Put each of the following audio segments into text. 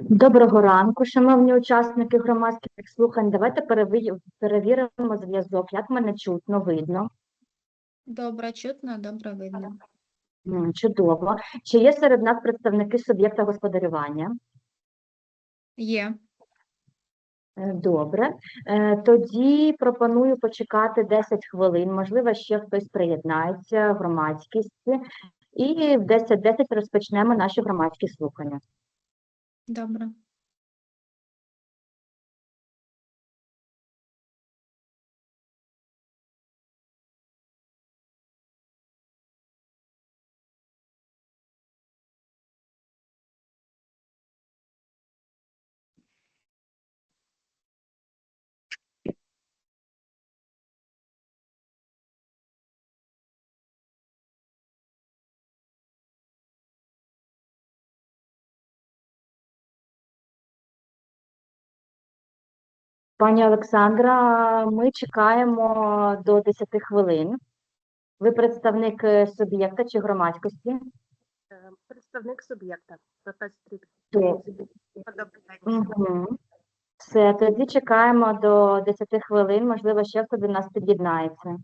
Доброго ранку, шановні учасники громадських слухань. Давайте перевіримо зв'язок. Як мене чутно, видно? Добре чутно, добре видно. Чудово. Чи є серед нас представники суб'єкта господарювання? Є. Е, Добре. Е, Тоді пропоную почекати 10 хвилин. Можливо, ще хтось приєднається, громадськість. І в 10.10 розпочнемо наші громадські слухання. Добре. Пані Олександра, ми чекаємо до 10 хвилин. Ви представник е, суб'єкта чи громадськості? Е, Представник суб'єкта. Угу. Все, тоді чекаємо до 10 хвилин. Можливо, ще хто до нас під'єднається.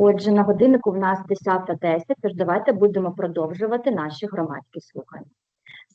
Отже, на годиннику в нас 10.10, тож давайте будемо продовжувати наші громадські слухання.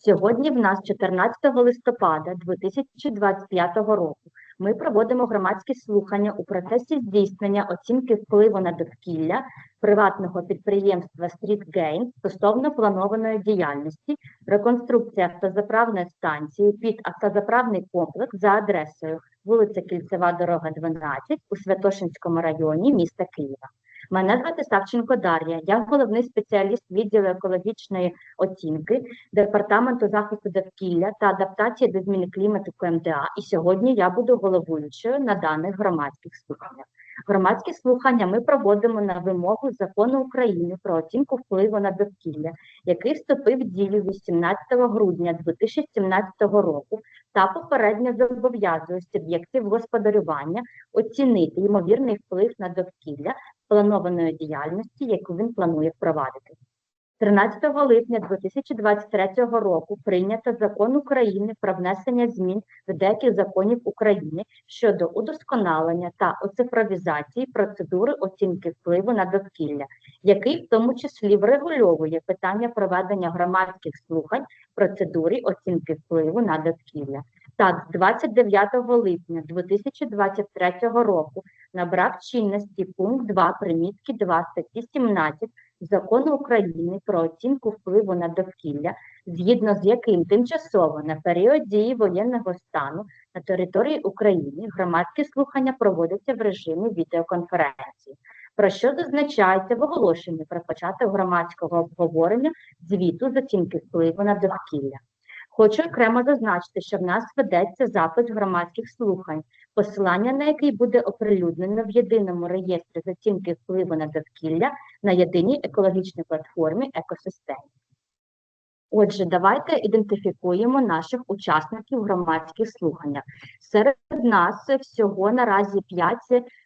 Сьогодні в нас 14 листопада 2025 року. Ми проводимо громадські слухання у процесі здійснення оцінки впливу на довкілля приватного підприємства Street Gain стосовно планованої діяльності, реконструкція автозаправної станції під автозаправний комплекс за адресою вулиця Кільцева, дорога 12 у Святошинському районі міста Києва. Мене звати Савченко Дар'я, я головний спеціаліст відділу екологічної оцінки Департаменту захисту довкілля та адаптації до зміни клімату КМДА. І сьогодні я буду головуючою на даних громадських слуханнях. Громадські слухання ми проводимо на вимогу закону України про оцінку впливу на довкілля, який вступив в дію 18 грудня 2017 року та попередньо зобов'язує суб'єктів господарювання оцінити ймовірний вплив на довкілля планованої діяльності, яку він планує впровадити. 13 липня 2023 року прийнято закон України про внесення змін до деяких законів України щодо удосконалення та оцифровізації процедури оцінки впливу на довкілля, який в тому числі врегульовує питання проведення громадських слухань в процедурі оцінки впливу на довкілля. Так, з 29 липня 2023 року набрав чинності пункт 2 примітки 2 статті 17 Закону України про оцінку впливу на довкілля, згідно з яким тимчасово на період дії воєнного стану на території України громадські слухання проводяться в режимі відеоконференції, про що зазначається в оголошенні про початок громадського обговорення звіту з оцінки впливу на довкілля. Хочу окремо зазначити, що в нас ведеться запис громадських слухань, посилання на який буде оприлюднено в єдиному реєстрі з оцінки впливу на довкілля на єдиній екологічній платформі екосистем. Отже, давайте ідентифікуємо наших учасників громадських слухання. Серед нас всього наразі 5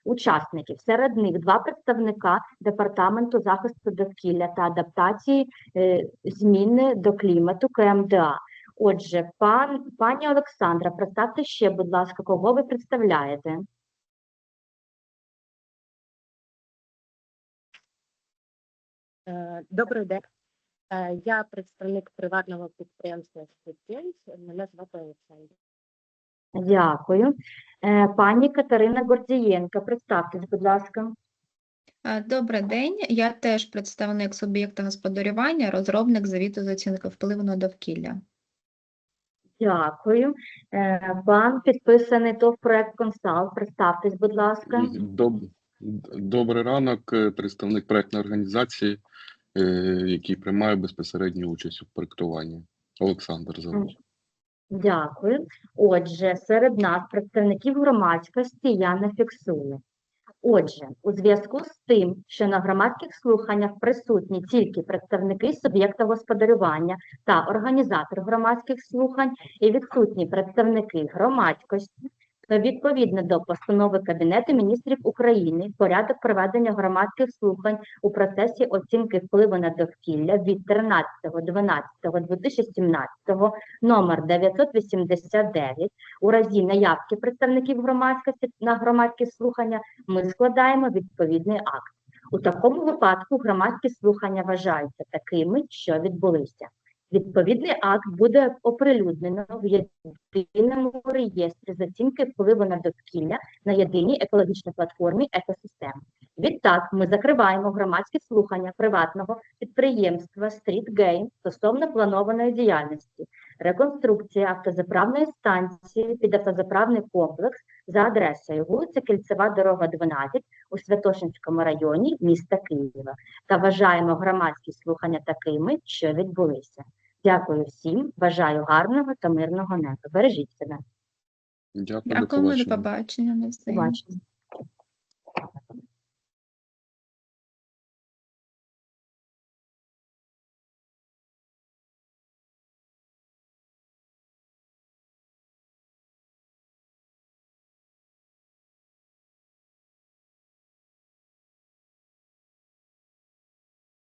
учасників. Серед них два представника Департаменту захисту довкілля та адаптації е, зміни до клімату КМДА. Отже, пан, пані Олександра, представте ще, будь ласка, кого ви представляєте? Е, Добрий день. Е, Я представник приватного підприємства «Спецпенс». Мене звати Олександр. Дякую. Е, Пані Катерина Гордієнка, представтесь, будь ласка. Добрий день. Я теж представник суб'єкта господарювання, розробник завіту з оцінки впливу на довкілля. Дякую. Е, Пан підписаний ТОВ проект Консалт. Представтесь, будь ласка. Доб... Добрий ранок, е, представник проектної організації, е, який приймає безпосередню участь у проектуванні. Олександр зовут. Дякую. Отже, серед нас представників громадськості я не фіксую. Отже, у зв'язку з тим, що на громадських слуханнях присутні тільки представники суб'єкта господарювання та організатор громадських слухань і відсутні представники громадськості, відповідно до постанови Кабінету міністрів України порядок проведення громадських слухань у процесі оцінки впливу на довкілля від 13.12.2017 номер 989 у разі наявки представників громадськості на громадські слухання ми складаємо відповідний акт. У такому випадку громадські слухання вважаються такими, що відбулися. Відповідний акт буде оприлюднено в єдиному реєстрі з оцінки впливу на довкілля на єдиній екологічній платформі екосистем. Відтак ми закриваємо громадські слухання приватного підприємства Street Gain стосовно планованої діяльності, реконструкція автозаправної станції під автозаправний комплекс за адресою вулиця Кільцева, дорога 12 у Святошинському районі міста Києва та вважаємо громадські слухання такими, що відбулися. Дякую всім, бажаю гарного та мирного неба. Бережіть себе. Дякую, до Дякую, до побачення. все. Побачення.